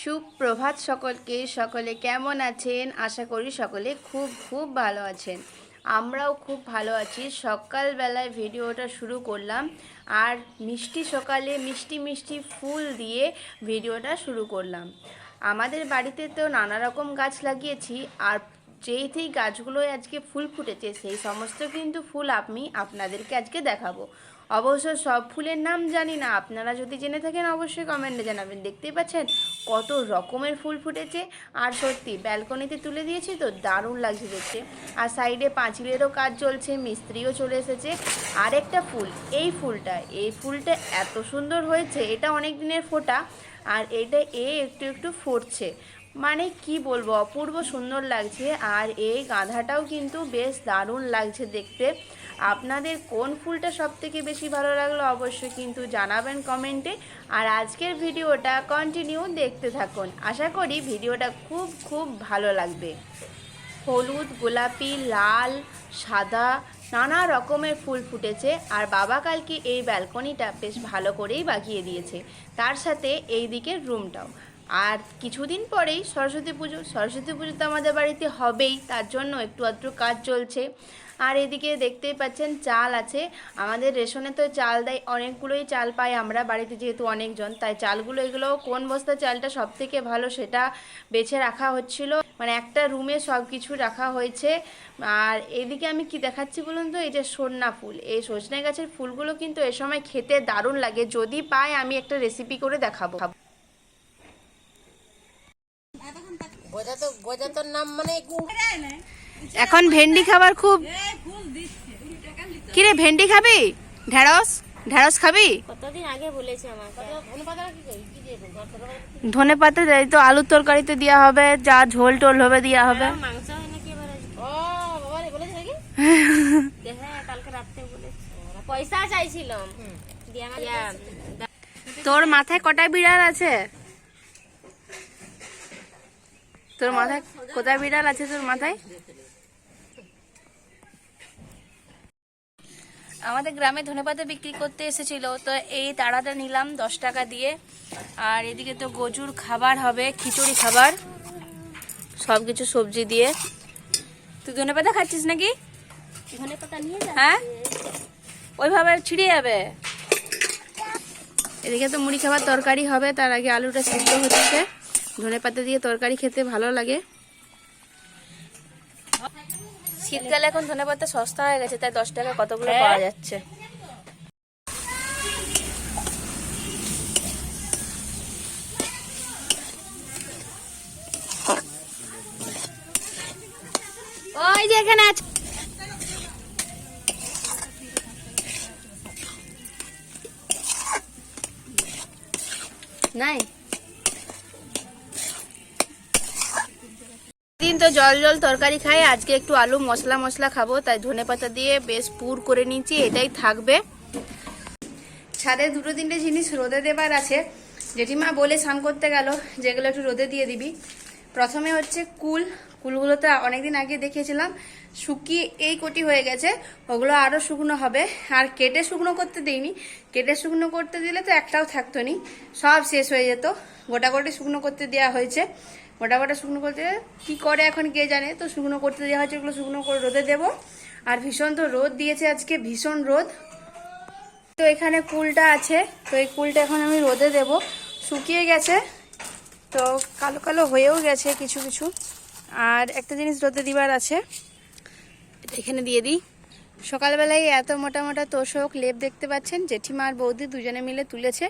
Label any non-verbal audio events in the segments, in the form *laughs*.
সুপ্রভাত সকলকে, সকলে কেমন আছেন? আশা করি সকলে খুব খুব ভালো আছেন। আমরাও খুব ভালো আছি। সকালবেলায় ভিডিওটা শুরু করলাম আর মিষ্টি সকালে মিষ্টি মিষ্টি ফুল দিয়ে ভিডিওটা শুরু করলাম। আমাদের বাড়িতে তো নানা রকম গাছ লাগিয়েছি আর যেই যেই গাছগুলোয় আজকে ফুল ফুটেছে, সেই সমস্ত কিন্তু ফুল আমি আপনাদেরকে আজকে দেখাবো। অবশ্য সব ফুলের নাম জানি না। আপনারা যদি জেনে থাকেন, অবশ্যই কমেন্টে জানাবেন। দেখতেই পাচ্ছেন, কত রকমের ফুল ফুটেছে। আর সত্যি ব্যালকনিতে তুলে দিয়েছি তো, দারুণ লাগছে দেখতে। আর সাইডে পাঁচিলেরও কাজ চলছে, মিস্ত্রিও চলে এসেছে। আরেকটা ফুল, এই ফুলটা এই ফুলটা এত সুন্দর হয়েছে, এটা অনেক দিনের ফোটা, আর এটা এ একটু একটু ফুটছে। মানে কি বলব, অপূর্ব সুন্দর লাগছে। আর এই গাঁধাটাও কিন্তু বেশ দারুণ লাগছে দেখতে। আপনাদের কোন ফুলটা সব থেকে বেশি ভালো লাগল অবশ্যই কিন্তু জানাবেন কমেন্টে। আর আজকের ভিডিওটা কন্টিনিউ দেখতে থাকুন। আশা করি ভিডিওটা খুব খুব ভালো লাগবে। হলুদ, গোলাপি, লাল, সাদা, নানা রকমের ফুল ফুটেছে। আর বাবা কালকে এই ব্যালকনিটা বেশ ভালো করেই বাগিয়ে দিয়েছে। তার সাথে এই দিকের রুমটাও। আর কিছুদিন পরেই সরস্বতী পুজো। সরস্বতী পুজো তো আমাদের বাড়িতে হবেই। তার জন্য একটু আধটু কাজ চলছে। আর এদিকে দেখতেই পাচ্ছেন চাল আছে। আমাদের রেশনে তো চাল দেয় অনেকগুলোই চাল পাই আমরা বাড়িতে যেহেতু অনেকজন তাই চালগুলো এগুলো কোন বস্তা চালটা সব থেকে ভালো সেটা বেছে রাখা হচ্ছিল। মানে একটা রুমে সব কিছু রাখা হয়েছে। আর এদিকে আমি কি দেখাচ্ছি বলুন তো? এই যে সন্না ফুল এই সজনে গাছের ফুলগুলো কিন্তু এ সময় খেতে দারুণ লাগে। যদি পাই আমি একটা রেসিপি করে দেখাবো। গজা তো গজা তোর নাম মানে এখন ভেন্ডি খাবার খুব কিরে ভেন্ডি খাবি? ঢেঁড়স? ঢেঁড়স খাবি? কতদিন আগে বলেছে আমাকে। ধনে পাতা দিয়ে তো আলুর তরকারিতে দেওয়া হবে যা ঝোল টোল হবে দেওয়া হবে। মাংস হয় *laughs* পয়সা চাইছিলাম। তোর মাথায় কটা বিড়াল আছে? তোর মাথায় কোথায় বিড়াল আছে তোর মাথায়? আমাদের গ্রামে ধনেপাতা বিক্রি করতে এসেছিল তো এই তাড়াটা নিলাম দশ টাকা দিয়ে। আর এদিকে তো গজুর খাবার হবে খিচুড়ি খাবার সব কিছু সবজি দিয়ে। তুই ধনেপাতা খাচ্ছিস নাকি? ধনে পাতা নিয়ে হ্যাঁ? ওইভাবে ছিঁড়ে যাবে। এদিকে তো মুড়ি খাবার তরকারি হবে তার আগে আলুটা সিদ্ধ হচ্ছে। ধনে পাতা দিয়ে তরকারি খেতে ভালো লাগে। শীতকালে এখন ধনে পাতা সস্তা হয়ে গেছে তাই দশ টাকা কতগুলো পাওয়া যাচ্ছে? ওই যে এখানে আছে নাই দিন তো জল জল তরকারি খাই, আজকে একটু আলু মশলা মশলা খাব, তাই ধনে পাতা দিয়ে বেশ পুর করে নিচ্ছি এটাই থাকবে। ছাদে দুটো তিনটে জিনিস রোদে দেবার আছে। জেঠিমা বলে স্নান করতে গেল, যেগুলো একটু রোদে দিয়ে দিবি। প্রথমে হচ্ছে কুল, কুলগুলো তো অনেকদিন আগে দেখিয়েছিলাম, শুকিয়ে এই কোটি হয়ে গেছে, ওগুলো আরও শুকনো হবে। আর কেটে শুকনো করতে দিইনি, কেটে শুকনো করতে দিলে তো একটাও থাকতো নি, সব শেষ হয়ে যেত। গোটা গোটা শুকনো করতে দেওয়া হয়েছে। গোটা শুকনো করতে কি করে এখন কে জানে? তো শুকনো করতে দেওয়া হয়েছে ওগুলো শুকনো করে রোদে দেবো। আর ভীষণ তো রোদ দিয়েছে আজকে, ভীষণ রোদ। তো এখানে কুলটা আছে, তো এই কুলটা এখন আমি রোদে দেব। শুকিয়ে গেছে, তো কালো কালো হয়েও গেছে কিছু কিছু। আর একটা জিনিস রোদে দিবার আছে এখানে দিয়ে দিই। সকালবেলায় এত মোটা মোটা তোষক লেপ দেখতে পাচ্ছেন, জেঠিমা আর বৌদি দুজনে মিলে তুলেছে।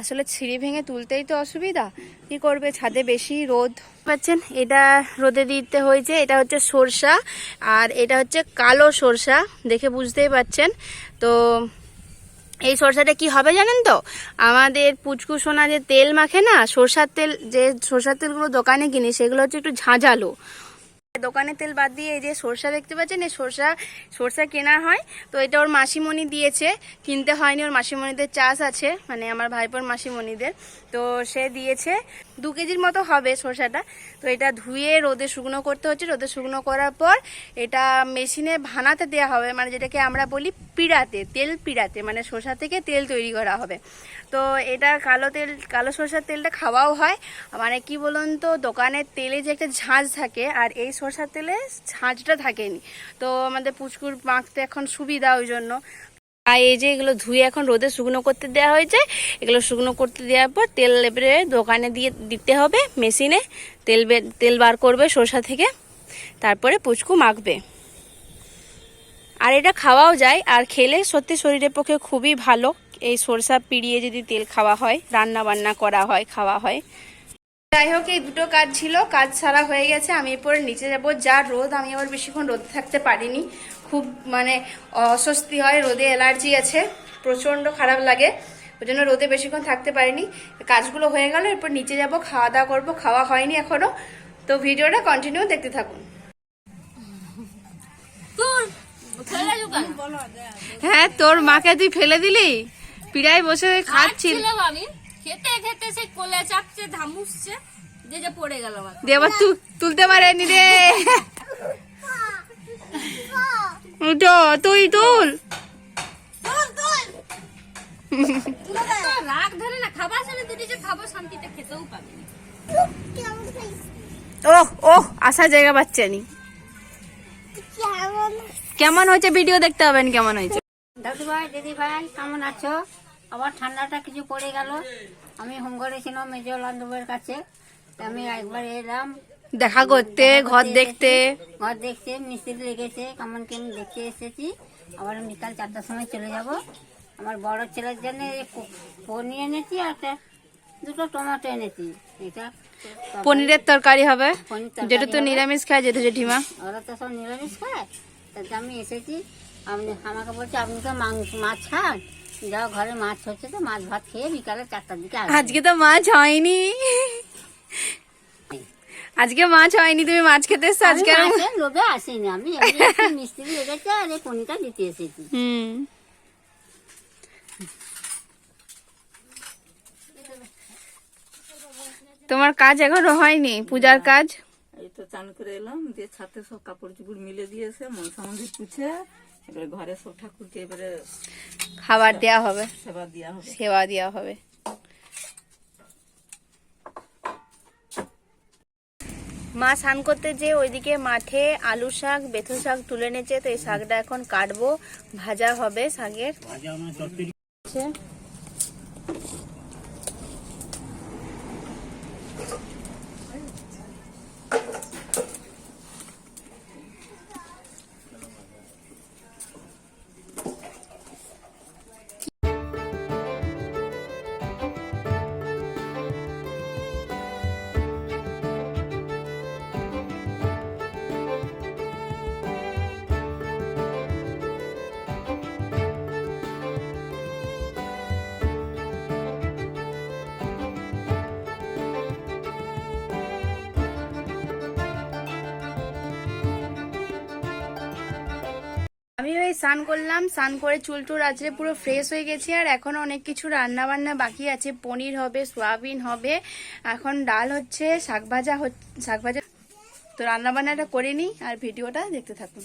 আসলে ছিঁড়ি ভেঙে তুলতেই তো অসুবিধা। কি করবে, ছাদে বেশি রোদ পাচ্ছেন? এটা রোদে দিতে হয়েছে, এটা হচ্ছে সরষা আর এটা হচ্ছে কালো সরষা, দেখে বুঝতেই পাচ্ছেন। তো এই সরষাটা কি হবে জানেন তো? আমাদের পুচকু সোনা যে তেল মাখে না, সরষার তেল, যে সরষার তেলগুলো দোকানে কিনি, সেগুলো হচ্ছে একটু ঝাঁঝালো। দোকানের তেল বাদ দিয়ে এই যে সরষা দেখতে পাচ্ছেন, এই সরষা সরষা কেনা হয়। তো এটা ওর মাসিমণি দিয়েছে, কিনতে হয়নি, ওর মাসিমণিদের চাষ আছে মানে আমার ভাইপোর মাসিমণিদের। তো সে দিয়েছে। দু কেজির মতো হবে শসাটা তো এটা ধুয়ে রোদে শুকনো করতে হচ্ছে। রোদে শুকনো করার পর এটা মেশিনে ভানাতে দেওয়া হবে। মানে যেটাকে আমরা বলি পিড়াতে, তেল পিড়াতে। মানে শসা থেকে তেল তৈরি করা হবে। তো এটা কালো তেল, কালো সরষার তেলটা খাওয়াও হয়। মানে কি বলুন তো, দোকানের তেলে যে একটা ঝাঁঝ থাকে, আর এই সরষার তেলে ঝাঁঝটা থাকেনি। তো আমাদের পুচকুর মাখতে এখন সুবিধা ওই জন্য। আর এই যে এগুলো ধুয়ে এখন রোদে শুকনো করতে দেওয়া হয়েছে, এগুলো শুকনো করতে দেওয়ার পর তেল এবারে দোকানে দিয়ে দিতে হবে মেশিনে। তেল তেল বার করবে সরষা থেকে, তারপরে পুচকু মাখবে। আর এটা খাওয়াও যায়, আর খেলে সত্যি শরীরের পক্ষে খুবই ভালো। এই সরষা পিড়িয়ে যদি তেল খাওয়া হয় রান্না বান্না করা হয়, খাওয়া হয় যাই হোক এই দুটো কাজ ছিল। কাজ সারা হয়ে গেছে। আমি এরপরে নিচে যাব। যা রোদ আমি আবার বেশিক্ষণ রোদে থাকতে পারিনি। খুব মানে অস্বস্তি হয়। রোদে অ্যালার্জি আছে। প্রচণ্ড খারাপ লাগে। ওই জন্য রোদে বেশিক্ষণ থাকতে পারিনি। কাজগুলো হয়ে গেল। এরপর নিচে যাব। খাওয়া দাওয়া করব। খাওয়া হয়নি এখনও। তো ভিডিওটা কন্টিনিউ দেখতে থাকুন। হ্যাঁ তোর মাকে তুই ফেলে দিলি? পিড়ায় বসে খাচ্ছিলাম আমি খেতে খেতে সে কোলে চাপছে ধামুসছে যে যে পড়ে গেল আমার। দেবার তুলতে পারেনি রে। উঠো তুই তুল। রাগ ধরে না খাবার দুটি যে খাব শান্তিতে খেতেও পাবি ওহ ওহ আসার জায়গা পাচ্ছে নি কেমন? হয়েছে ভিডিও দেখতে হবেন কেমন হয়েছে? দাদু ভাই দিদি ভাই কেমন আছো? আবার ঠান্ডাটা কিছু পড়ে গেল। আমি হোম করেছিলাম মেজর বান্ধবের কাছে। আমি একবার এলাম। দেখা করতে ঘর দেখতে। ঘর দেখতে মিস্ত্রি লেগেছে। কেমন কেমন দেখতে এসেছি। আবার বিকাল চারটার সময় চলে যাব। আমার বড় ছেলের জন্য পনির এনেছি আর একটা দুটো টমেটো এনেছি। এটা পনিরের তরকারি হবে। যেটা তো নিরামিষ খায় যেটা জেঠিমা। ওরা তো সব নিরামিষ খায়। তাতে আমি এসেছি। আপনি আমাকে বলছে আপনি তো মাংস মাছ খান? যাও ঘরে মাছ হচ্ছে তো মাছ ভাত খেয়ে বিকালে চারটার দিকে আজকে তো মাছ হয়নি। আজকে মাছ হয়নি তুমি মাছ খেতে এসছো আজকে? লোভে আসিনি আমি মিস্ত্রি লেগেছে আর এই পনিরটা দিতে এসেছি। হুম। তোমার কাজ এখনও হয়নি পূজার কাজ? এই তো চান করে এলাম দিয়ে ছাতে সব কাপড় চোপড় মিলে দিয়েছে মনসা মন্দির পুছে এবারে ঘরে সব ঠাকুরকে এবারে খাবার দেওয়া হবে। সেবা দেওয়া হবে। সেবা দেওয়া হবে। মা স্নান করতে যে ওইদিকে মাঠে আলু শাক বেথু শাক তুলে নেছে তো এই শাকটা এখন কাটবো। ভাজা হবে শাকের। আমি ওই স্নান করলাম, স্নান করে চুল টুল আজকে পুরো ফ্রেশ হয়ে গেছি আর এখনও অনেক কিছু রান্না বান্না বাকি আছে। পনির হবে, সোয়াবিন হবে, এখন ডাল হচ্ছে, শাক ভাজা শাক ভাজা। তো রান্না বান্নাটা করে নিই আর ভিডিওটা দেখতে থাকুন।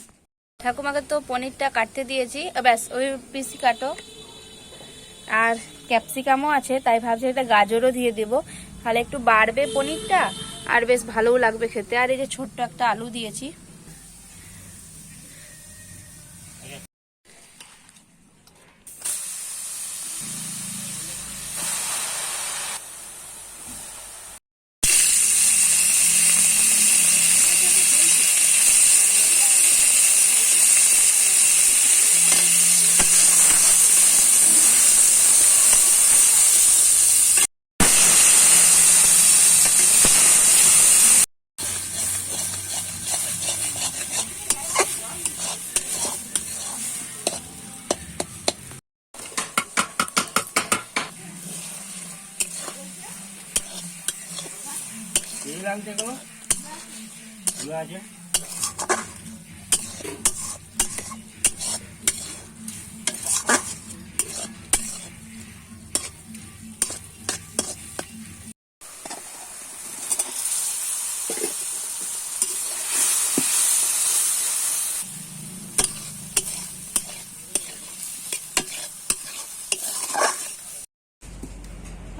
ঠাকুমাকে তো পনিরটা কাটতে দিয়েছি ব্যাস, ওই পিসি কাটো। আর ক্যাপসিকামও আছে, তাই ভাবছি এটা গাজরও দিয়ে দেব। তাহলে একটু বাড়বে পনিরটা, আর বেশ ভালোও লাগবে খেতে। আর এই যে ছোট্ট একটা আলু দিয়েছি। এগুলো আছে?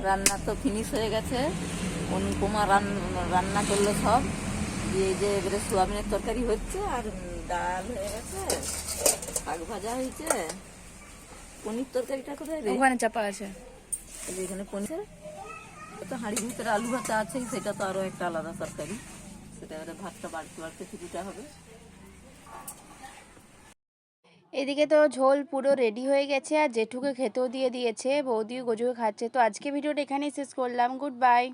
রান্না তো ফিনিশ হয়ে গেছে। অনুপমা রান- রান্না করল সব। দিয়ে যে এবারে সোয়াবিনের তরকারি হচ্ছে আর ডাল হয়ে গেছে শাক ভাজা হয়েছে। পনির তরকারিটা কোথায় ওখানে চাপা আছে। এখানে পনির তো হাঁড়ির ভিতরে আলু ভাজা আছে সেটা তো আরও একটা আলাদা তরকারি। সেটা এবারে ভাতটা বাড়তে বাড়তে কিছুটা হবে। এদিকে তো ঝোল পুরো রেডি হয়ে গেছে আর জেঠুকে খেতেও দিয়ে দিয়েছে বৌদিও গজুকে খাচ্ছে। তো আজকে ভিডিওটা এখানেই শেষ করলাম। Good bye